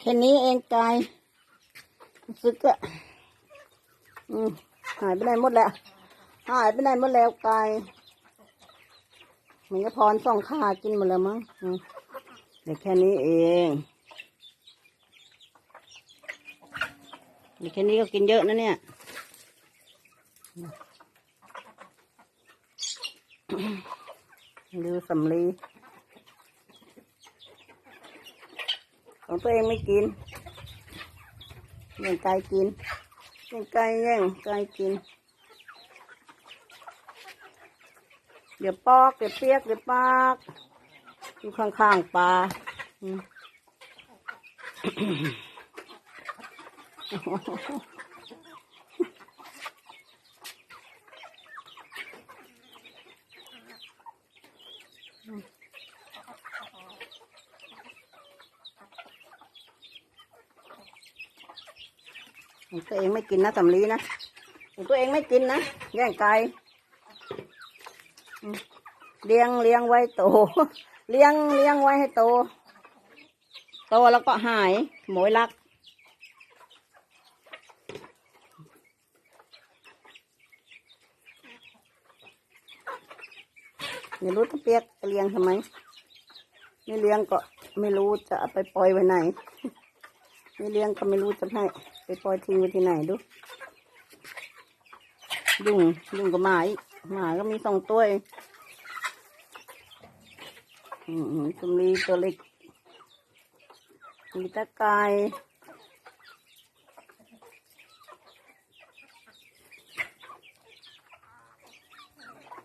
แค่นี้เองกายรู้สึกอะหายไปไหนหมดแล้ว หายไปไหนหมดแล้วกายมันก็พรส่องขากินหมดแล้วมั้งอืมเด็กแค่นี้เองเด็กแค่นี้ก็กินเยอะนะเนี่ยดูสำลี ของตัวเองไม่กินแย่งไก่กินแย่งไก่แย่งไก่กิน เดี๋ยวปอกเดี๋ยวเปียกเดี๋ยวปากอยู่ข้างๆปลาอืม ของ ตัวเองไม่กินนะสำลีนะตัวเองไม่กินนะแย่งไก่เลี้ยงเลี้ยงไว้โต เลี้ยงเลี้ยงไว้ให้โต โตแล้วก็หายหมวยรักไม่รู้จะเปียกเลี้ยงทำไม ไม่เลี้ยงก็ไม่รู้จะเอาไปปล่อยไว้ไหน ไม่เลี้ยงก็ไม่รู้จะให้ไปปล่อยทิ้งไว้ที่ไหนดูยุงยุงกับหมาอีกหมาก็มีสองตัวเองอืมสมรีตัวเล็กมีตะกาย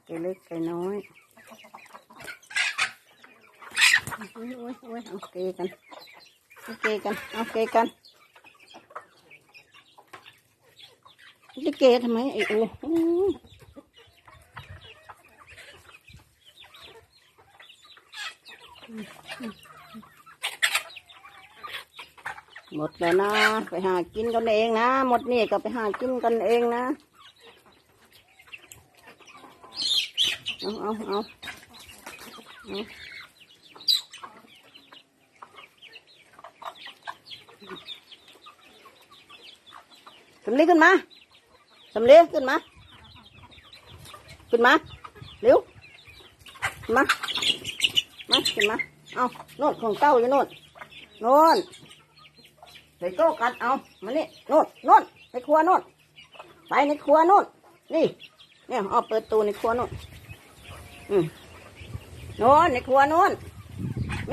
ไก่เล็กไก่น้อยโอ้ยโอ้ยโอ้ยเอาเกกัน เอเกกันเอเกกันจะเกทำไมไอ้อ้โหหมดแล้วนะ ไปหากินกันเองนะ หมดนี่ก็ไปหากินกันเองนะ เอาเอาเอาเอา สำลีขึ้นมาสำลีขึ้นมา ขึ้นมา เร็ว มา มาขึ้นมา เอาโน่นของเต้าอยู่โน่นโน่นใส่โต๊ะกัดเอามานี่โน่นโน่นในครัวโน่นไปในครัวโน่นนี่ เนี่ยเอาเปิดตูในครัวโน่นอืมโน่นในครัวโน่น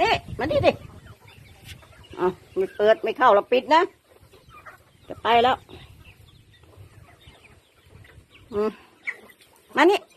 นี่มาดิดิเอไม่เปิดไม่เข้าเราปิดนะ จะไปแล้ว อืมมานี่